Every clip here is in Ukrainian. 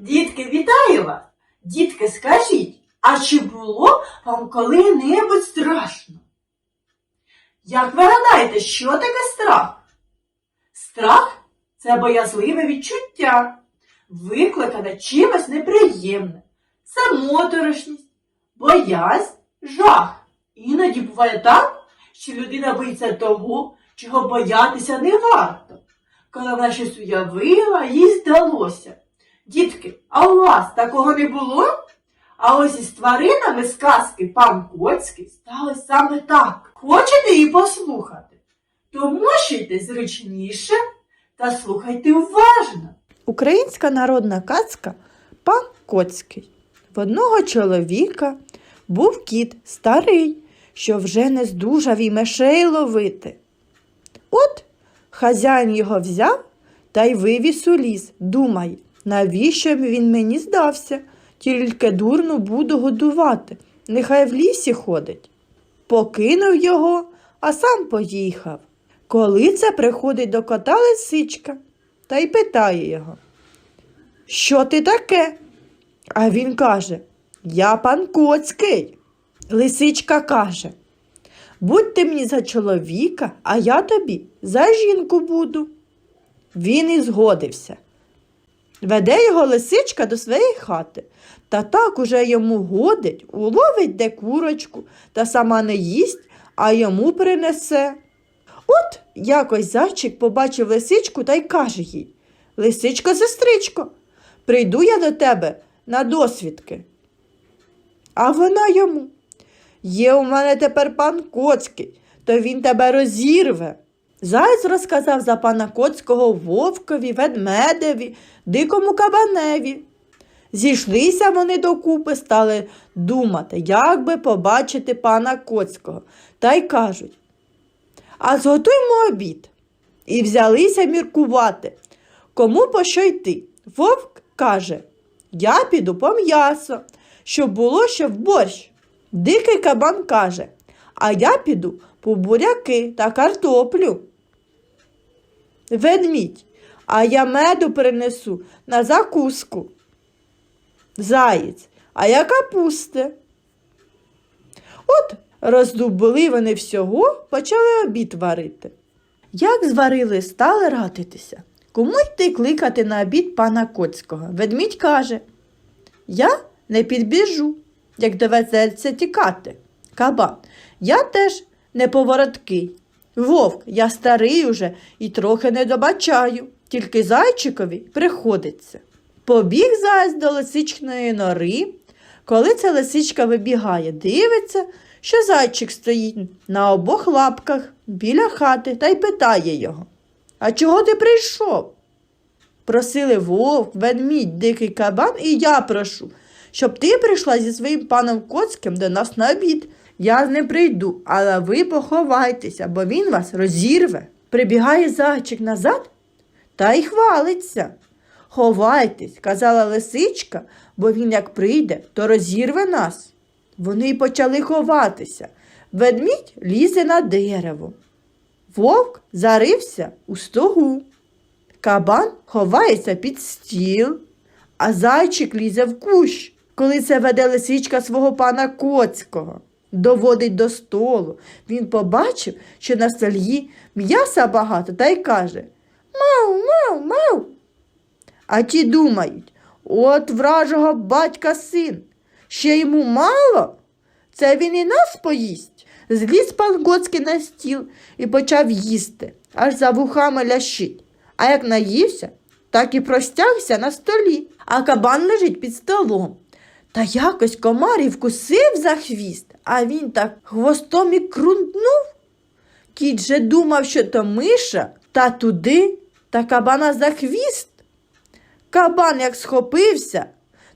Дітки, вітаю вас! Дітки, скажіть, а чи було вам коли-небудь страшно? Як ви гадаєте, що таке страх? Страх це боязливе відчуття, викликане чимось неприємним. Це моторошність, боязнь, жах. Іноді буває так, що людина боїться того, чого боятися не варто. Коли вона щось уявила, їй здалося. Дітки, а у вас такого не було? А ось із тваринами з казки пан Коцький сталося саме так. Хочете її послухати? То мощуйте зручніше та слухайте уважно. Українська народна казка Пан Коцький. В одного чоловіка був кіт старий, що вже не здужав і мишей ловити. От хазяїн його взяв та й вивіз у ліс. Думає, навіщо він мені здався? Тільки дурно буду годувати. Нехай в лісі ходить. Покинув його, а сам поїхав. Коли це приходить до кота лисичка та й питає його. Що ти таке? А він каже, я пан Коцький. Лисичка каже, будь ти мені за чоловіка, а я тобі за жінку буду. Він і згодився. Веде його лисичка до своєї хати, та так уже йому годить, уловить де курочку, та сама не їсть, а йому принесе. От якось зайчик побачив лисичку та й каже їй Лисичко, сестричко, прийду я до тебе на досвідки. А вона йому. Є у мене тепер пан Коцький, то він тебе розірве. Заєць розказав за пана Коцького вовкові, ведмедеві, дикому кабаневі. Зійшлися вони докупи, стали думати, як би побачити пана Коцького, та й кажуть. А зготуймо обід. І взялися міркувати, кому по що йти. Вовк каже, я піду по м'ясо, щоб було ще в борщ. Дикий кабан каже, а я піду по буряки та картоплю. Ведмідь, а я меду принесу на закуску. Заєць, а я капусти. От роздубли вони всього, почали обід варити. Як зварили, стали ратитися. Кому йти кликати на обід пана Коцького? Ведмідь каже, я не підбіжу, як доведеться тікати. Кабан, я теж неповороткий. Вовк, я старий уже і трохи не добачаю, тільки зайчикові приходиться. Побіг заяць до лисичної нори. Коли ця лисичка вибігає, дивиться, що зайчик стоїть на обох лапках біля хати та й питає його. А чого ти прийшов? Просили вовк, ведмідь, дикий кабан, і я прошу, щоб ти прийшла зі своїм паном Коцьким до нас на обід. Я ним прийду, але ви поховайтеся, бо він вас розірве. Прибігає зайчик назад та й хвалиться. Ховайтесь, казала лисичка, бо він як прийде, то розірве нас. Вони й почали ховатися. Ведмідь лізе на дерево. Вовк зарився у стогу. Кабан ховається під стіл, а зайчик лізе в кущ, коли це веде лисичка свого пана Коцького. Доводить до столу. Він побачив, що на столі м'яса багато, та й каже Мау, мау, мау. А ті думають, от вражого батька син, ще йому мало, це він і нас поїсть. Зліз пан Гоцький на стіл і почав їсти, аж за вухами лящить. А як наївся, так і простягся на столі, а кабан лежить під столом. Та якось комар і вкусив за хвіст, а він так хвостом і крутнув. Кіт же думав, що то миша, та туди, та кабана за хвіст. Кабан як схопився,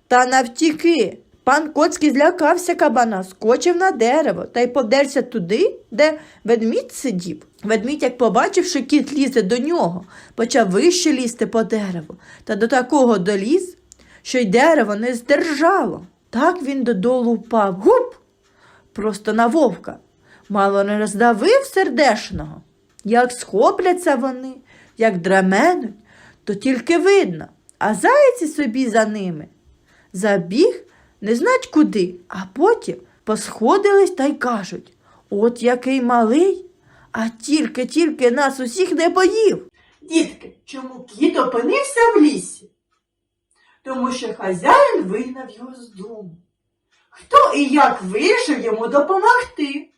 та навтіки. Пан Коцький злякався кабана, скочив на дерево та й подерся туди, де ведмідь сидів. Ведмідь, як побачив, що кіт лізе до нього, почав вище лізти по дереву, та до такого доліз, що й дерево не здержало. Так він додолу впав. Гуп! Просто на вовка. Мало не роздавив сердешного. Як схопляться вони, як драменуть, то тільки видно, а зайці собі за ними. Забіг не знать куди, а потім посходились та й кажуть от який малий, а тільки-тільки нас усіх не поїв. Дітки, чому кіт опинився в лісі? Тому що хазяїн вигнав його з дому. Хто і як вирішив йому допомогти?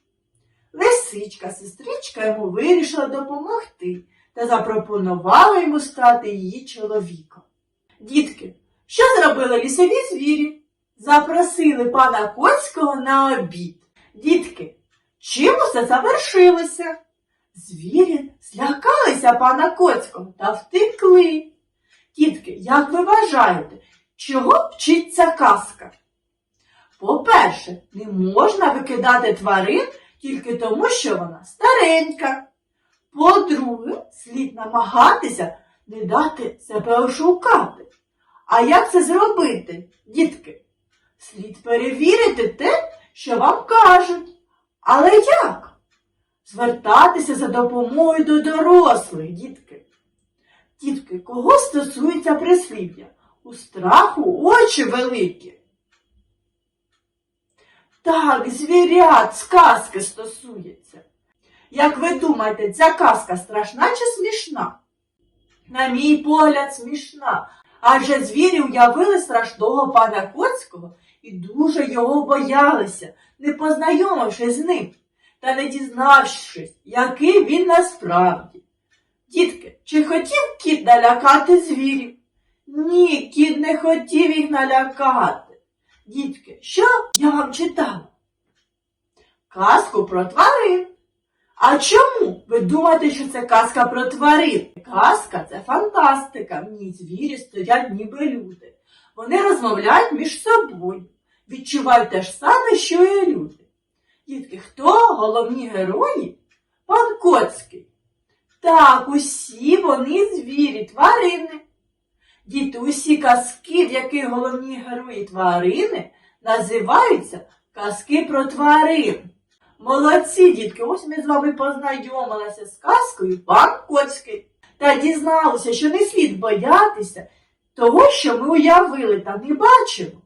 Лисичка, сестричка йому вирішила допомогти та запропонувала йому стати її чоловіком. Дітки, що зробили лісові звірі? Запросили пана Коцького на обід. Дітки, чим усе завершилося? Звірі злякалися пана Коцького та втекли. Тітки, як ви вважаєте, чого вчиться казка? По-перше, не можна викидати тварин тільки тому, що вона старенька. По-друге, слід намагатися не дати себе ошукати. А як це зробити, дітки? Слід перевірити те, що вам кажуть. Але як? Звертатися за допомогою до дорослих, дітки. Дітки, кого стосується прислів'я? У страху очі великі. Так, звірят, сказки стосується. Як ви думаєте, ця казка страшна чи смішна? На мій погляд, смішна. Адже звірі уявили страшного пана Коцького і дуже його боялися, не познайомившись з ним та не дізнавшись, який він насправді. Дітки, чи хотів кіт налякати звірів? Ні, кіт не хотів їх налякати. Дітки, що я вам читала? Казку про тварин. А чому ви думаєте, що це казка про тварин? Казка це фантастика. В ній звірі стоять ніби люди. Вони розмовляють між собою, відчувають те ж саме, що і люди. Дітки, хто головні герої? Пан Коцький. Так, усі вони звірі, тварини. Діти, усі казки, в яких головні герої тварини, називаються казки про тварин. Молодці, дітки, ось ми з вами познайомилися з казкою пан Коцький та дізналися, що не слід боятися того, що ми уявили та не бачимо.